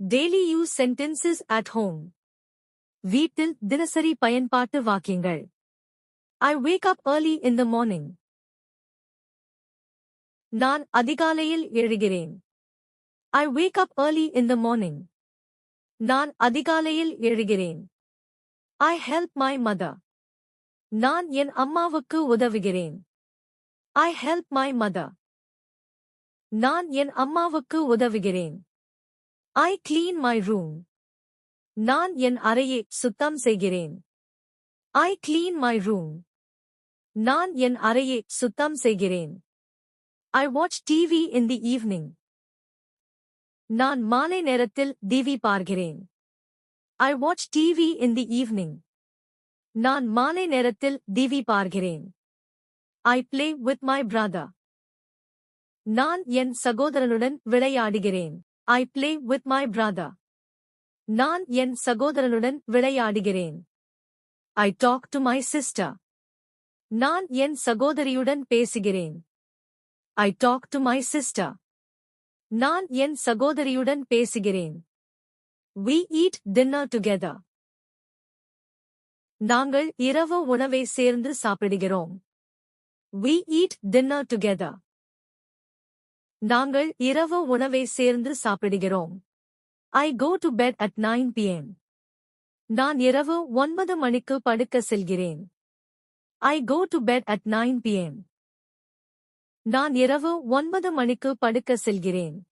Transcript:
daily use sentences at home வீட்டில் தினசரி பயன்பாட்டு வாக்கியங்கள் I wake up early in the morning நான் அதிகாலையில் எழுகிறேன் I wake up early in the morning நான் அதிகாலையில் எழுகிறேன் ஐ ஹெல்ப் மை மதர் நான் என் அம்மாவுக்கு உதவுகிறேன் ஐ ஹெல்ப் மை மதர் நான் என் அம்மாவுக்கு உதவுகிறேன் ஐ கிளீன் மை ரூம் நான் என் அறையை சுத்தம் செய்கிறேன். ஐ கிளீன் மை ரூம் நான் என் அறையை சுத்தம் செய்கிறேன். I watch TV in the evening நான் மாலை நேரத்தில் டிவி பார்க்கிறேன். I watch TV in the evening நான் மாலை நேரத்தில் டிவி பார்க்கிறேன். I play with my brother நான் என் சகோதரனுடன் விளையாடுகிறேன். I play with my brother நான் என் சகோதரனுடன் விளையாடுகிறேன். I talk to my sister நான் என் சகோதரியுடன் பேசுகிறேன். I talk to my sister நான் என் சகோதரியுடன் பேசுகிறேன். வி ஈட் டின்னர் டுகெதர் நாங்கள் இரவு உணவை சேர்ந்து சாப்பிடுகிறோம். வி ஈட் டின்னர் டுகெதர் நாங்கள் இரவு உணவை சேர்ந்து சாப்பிடுகிறோம். I go to bed at nine PM நான் இரவு ஒன்பது மணிக்கு படுக்க செல்கிறேன். I go to bed at nine PM நான் இரவு ஒன்பது மணிக்கு படுக்க செல்கிறேன்.